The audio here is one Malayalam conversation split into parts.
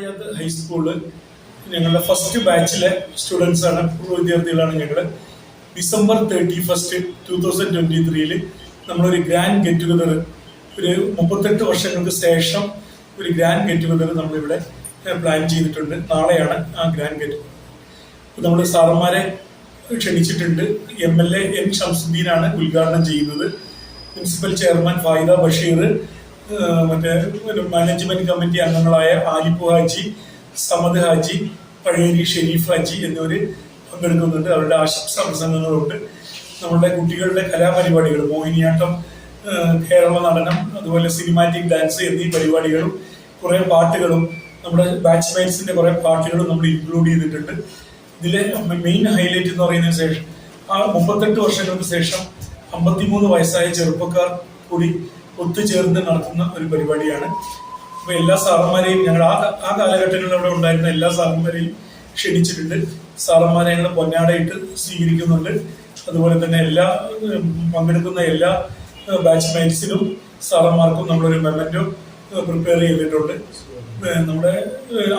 ഹിദായത്ത് ഹൈസ്കൂൾ ഞങ്ങളുടെ ഫസ്റ്റ് ബാച്ചിലെ സ്റ്റുഡൻസ് ആണ് പൂർവ വിദ്യാർത്ഥികളാണ് ഞങ്ങൾ December thirty first two thousand twenty ത്രീയിൽ നമ്മളൊരു ഗ്രാൻഡ് ഗെറ്റ് ടുഗദർ ഒരു മുപ്പത്തെട്ട് വർഷങ്ങൾക്ക് ശേഷം ഒരു ഗ്രാൻഡ് ഗെറ്റ് ടുഗദർ നമ്മളിവിടെ പ്ലാൻ ചെയ്തിട്ടുണ്ട്. നാളെയാണ് ആ ഗ്രാൻഡ് ഗെറ്റ് നമ്മൾ സാറന്മാരെ ക്ഷണിച്ചിട്ടുണ്ട്. എം എൽ എ എൻ ഷംസുദ്ദീനാണ് ഉദ്ഘാടനം ചെയ്യുന്നത്. പ്രിൻസിപ്പൽ ചെയർമാൻ ഫായിദ ബഷീർ മറ്റേ മാനേജ്മെന്റ് കമ്മിറ്റി അംഗങ്ങളായ ആലിപ്പു ഹാജി സമദ് ഹാജി പഴയരി ഷെരീഫ് ഹാജി എന്നിവർ പങ്കെടുക്കുന്നുണ്ട്. അവരുടെ ആശംസ പ്രസംഗങ്ങളുണ്ട്. നമ്മളുടെ കുട്ടികളുടെ കലാപരിപാടികൾ മോഹിനിയാട്ടം കേരള നടനം അതുപോലെ സിനിമാറ്റിക് ഡാൻസ് എന്നീ പരിപാടികളും കുറെ പാട്ടുകളും നമ്മുടെ ബാച്ച്മേറ്റ്സിന്റെ കുറെ പാട്ടുകളും നമ്മൾ ഇൻക്ലൂഡ് ചെയ്തിട്ടുണ്ട്. ഇതിലെ മെയിൻ ഹൈലൈറ്റ് എന്ന് പറയുന്നതിന് ശേഷം ആ മുപ്പത്തെട്ട് വർഷങ്ങൾക്ക് ശേഷം അമ്പത്തിമൂന്ന് വയസ്സായ ചെറുപ്പക്കാർ കൂടി ഒത്തുചേർന്ന് നടത്തുന്ന ഒരു പരിപാടിയാണ്. അപ്പൊ എല്ലാ സാറന്മാരെയും ഞങ്ങൾ ആ ആ കാലഘട്ടങ്ങളിൽ അവിടെ ഉണ്ടായിരുന്ന എല്ലാ സാറന്മാരെയും ക്ഷണിച്ചിട്ടുണ്ട്. സാറന്മാരെ ഞങ്ങൾ പൊന്നാടയിട്ട് സ്വീകരിക്കുന്നുണ്ട്. അതുപോലെ തന്നെ എല്ലാ പങ്കെടുക്കുന്ന എല്ലാ ബാച്ച്മേറ്റ്സിനും സാറന്മാർക്കും നമ്മളൊരു മെമ്മന്റോ പ്രിപ്പയർ ചെയ്തിട്ടുണ്ട്. നമ്മുടെ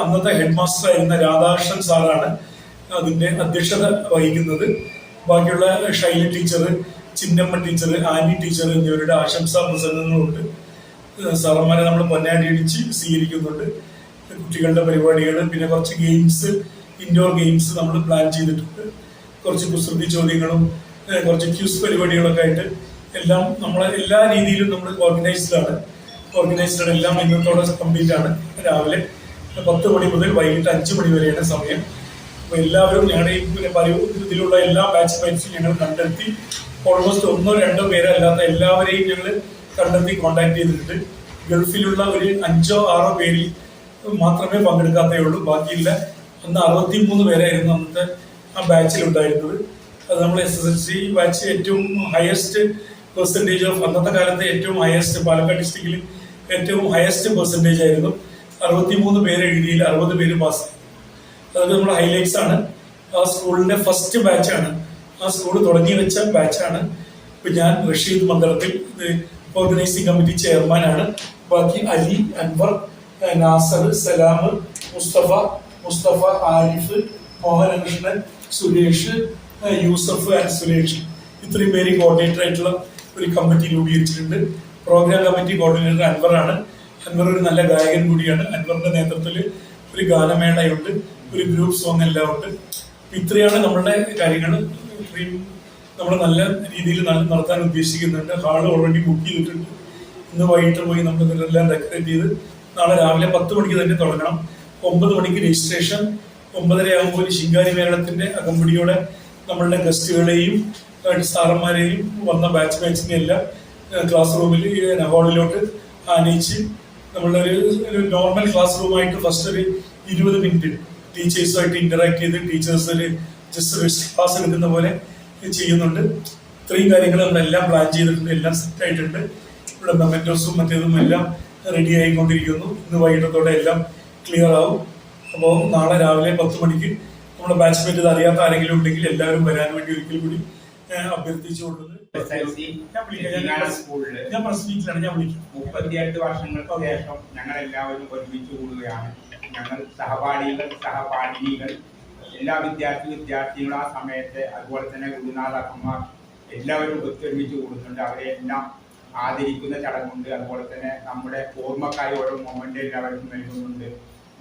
അന്നത്തെ ഹെഡ് മാസ്റ്റർ ആയിരുന്ന രാധാകൃഷ്ണൻ സാറാണ് അതിന്റെ അധ്യക്ഷത വഹിക്കുന്നത്. ബാക്കിയുള്ള Shaila teacher Chinnamma teacher Annie teacher എന്നിവരുടെ ആശംസാ പ്രസംഗങ്ങളുണ്ട്. സാറന്മാരെ നമ്മൾ പൊന്നാടി അടിച്ച് സ്വീകരിക്കുന്നുണ്ട്. കുട്ടികളുടെ പരിപാടികൾ പിന്നെ കുറച്ച് ഗെയിംസ് ഇൻഡോർ ഗെയിംസ് നമ്മൾ പ്ലാൻ ചെയ്തിട്ടുണ്ട്. കുറച്ച് കുസൃതി ചോദ്യങ്ങളും കുറച്ച് ക്യൂസ് പരിപാടികളൊക്കെ ആയിട്ട് എല്ലാം നമ്മൾ എല്ലാ രീതിയിലും നമ്മൾ ഓർഗനൈസ്ഡ് ആണ്. ഓർഗനൈസ്ഡ് എല്ലാം ഇന്നത്തോടെ കംപ്ലീറ്റ് ആണ് രാവിലെ പത്ത് മണി മുതൽ വൈകിട്ട് അഞ്ച് മണി വരെയാണ് സമയം. അപ്പൊ എല്ലാവരും ഞങ്ങളുടെ ഇതിലുള്ള എല്ലാ ബാച്ച് മേറ്റ്സും ഞങ്ങൾ കണ്ടെത്തി ഓൾമോസ്റ്റ് ഒന്നോ രണ്ടോ പേരല്ലാത്ത എല്ലാവരെയും ഞങ്ങൾ കണ്ടെത്തി കോണ്ടാക്ട് ചെയ്തിട്ടുണ്ട്. ഗൾഫിലുള്ള ഒരു അഞ്ചോ ആറോ പേരിൽ മാത്രമേ പങ്കെടുക്കാത്തേ ഉള്ളൂ. ബാക്കിയില്ല. അന്ന് അറുപത്തി മൂന്ന് പേരായിരുന്നു അന്നത്തെ ആ ബാച്ചിൽ ഉണ്ടായിരുന്നത്. അത് നമ്മൾ S S L C batch ഏറ്റവും ഹയസ്റ്റ് പെർസെന്റേജ് ഓഫ് അന്നത്തെ കാലത്തെ ഏറ്റവും ഹയസ്റ്റ് പാലക്കാട് ഡിസ്ട്രിക്റ്റിൽ ഏറ്റവും ഹയസ്റ്റ് പെർസെന്റേജ് ആയിരുന്നു. അറുപത്തി മൂന്ന് പേര് എഴുതിയിൽ അറുപത് പേര് പാസ് അതൊക്കെ നമ്മുടെ ഹൈലൈറ്റ്സ് ആണ്. ആ സ്കൂളിന്റെ ഫസ്റ്റ് ബാച്ചാണ് ആ സ്കൂൾ തുടങ്ങി വെച്ച ബാച്ചാണ് ഇപ്പൊ ഞാൻ റഷീദ് മന്ദറത്തിൽ ഓർഗനൈസിംഗ് കമ്മിറ്റി ചെയർമാനാണ് ബാക്കി അലി അൻവർ നാസർ സലാം മുസ്തഫ മുസ്തഫ ആരിഫ് മോഹനകൃഷ്ണൻ സുരേഷ് യൂസഫ് ആൻഡ് സുരേഷ്. ഇത്രയും പേര് കോർഡിനേറ്റർ ആയിട്ടുള്ള ഒരു കമ്മിറ്റി രൂപീകരിച്ചിട്ടുണ്ട്. പ്രോഗ്രാം കമ്മിറ്റി കോർഡിനേറ്റർ ആണ്. അൻവർ ഒരു നല്ല ഗായകൻ കൂടിയാണ്. അൻവറിന്റെ നേതൃത്വത്തിൽ ഒരു ഗാനമേളയുണ്ട്. ഒരു ഗ്രൂപ്പ് സോങ് എല്ലാം ഉണ്ട്. ഇത്രയാണ് നമ്മളുടെ കാര്യങ്ങൾ. ഇത്രയും നമ്മൾ നല്ല രീതിയിൽ നടത്താൻ ഉദ്ദേശിക്കുന്നുണ്ട്. ഹാൾ ഓൾറെഡി ബുക്ക് ചെയ്തിട്ടുണ്ട്. ഇന്ന് വൈകിട്ട് പോയി നമ്മൾ ഇതെല്ലാം ഡെക്കറേറ്റ് ചെയ്ത് നാളെ രാവിലെ പത്ത് മണിക്ക് തന്നെ തുടങ്ങണം. ഒമ്പത് മണിക്ക് രജിസ്ട്രേഷൻ ഒമ്പതര ആകുമ്പോൾ ശിങ്കാരി മേളത്തിന്റെ അകമ്പടിയോടെ നമ്മളുടെ ഗസ്റ്റുകളെയും സാറന്മാരെയും വന്ന ബാച്ച് മാച്ചിനെ എല്ലാം ക്ലാസ് റൂമിൽ ഹാളിലോട്ട് ആനയിച്ച് നമ്മളുടെ ഒരു നോർമൽ ക്ലാസ് റൂമായിട്ട് ഫസ്റ്റ് ഒരു ഇരുപത് മിനിറ്റ് ടീച്ചേഴ്സുമായിട്ട് ഇന്ററാക്ട് ചെയ്ത് ടീച്ചേഴ്സ് ജസ്റ്റ് ക്ലാസ് എടുക്കുന്ന പോലെ ചെയ്യുന്നുണ്ട്. ഇത്രയും കാര്യങ്ങൾ നമ്മളെല്ലാം പ്ലാൻ ചെയ്തിട്ടുണ്ട് എല്ലാം സെറ്റ് ആയിട്ടുണ്ട്. ഇവിടെ മെമന്റോസും മറ്റേതും എല്ലാം റെഡി ആയിക്കൊണ്ടിരിക്കുന്നു. ഇന്ന് വൈകിട്ടത്തോടെ എല്ലാം ക്ലിയർ ആവും. അപ്പോൾ നാളെ രാവിലെ പത്ത് മണിക്ക് നമ്മുടെ ബാച്ച്മേറ്റ് ഇത് അറിയാത്ത ആരെങ്കിലും ഉണ്ടെങ്കിൽ എല്ലാവരും വരാൻ വേണ്ടി ഒരിക്കൽ കൂടി അഭ്യർത്ഥിച്ചുകൊണ്ടത് ഞാൻ പ്രസ് മീറ്റിലാണ് ഞാൻ വിളിക്കാം. മുപ്പത്തിയെട്ട് വർഷങ്ങൾക്ക് ശേഷം ഞങ്ങൾ എല്ലാവരും ഒരുമിച്ച് കൂടുകയാണ്. ഞങ്ങൾ സഹപാഠികൾ സഹപാഠിനികൾ എല്ലാ വിദ്യാർത്ഥി വിദ്യാർത്ഥികളും ആ സമയത്ത് അതുപോലെ തന്നെ ഗുരുനാഥന്മാർ എല്ലാവരും ഒത്തൊരുമിച്ച് കൂടുന്നുണ്ട്. അവരെ എല്ലാം ആദരിക്കുന്ന ചടങ്ങുണ്ട്. അതുപോലെ തന്നെ നമ്മുടെ ഓർമ്മക്കായി ഓരോ മൊമെന്റ് എല്ലാവർക്കും നൽകുന്നുണ്ട്.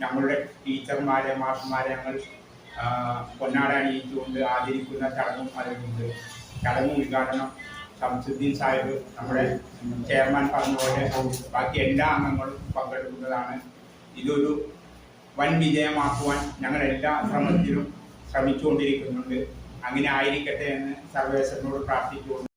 നമ്മളുടെ ടീച്ചർമാരെ മാഷന്മാരെ ഞങ്ങൾ പൊന്നാട അണിയിച്ചുകൊണ്ട് ആദരിക്കുന്ന ചടങ്ങും അതിലുണ്ട്. ചടങ്ങ് ഉദ്ഘാടനം ഷംസുദ്ദീൻ സാഹിബ് നമ്മുടെ ചെയർമാൻ പറഞ്ഞ പോലെ ബാക്കി എല്ലാ അംഗങ്ങളും പങ്കെടുക്കുന്നതാണ്. ഇതൊരു വൻ വിജയമാക്കുവാൻ ഞങ്ങൾ എല്ലാ ശ്രമത്തിലും ശ്രമിച്ചുകൊണ്ടിരിക്കുന്നുണ്ട്. അങ്ങനെ ആയിരിക്കട്ടെ എന്ന് സർവേശ്വരനോട് പ്രാർത്ഥിച്ചുകൊണ്ട്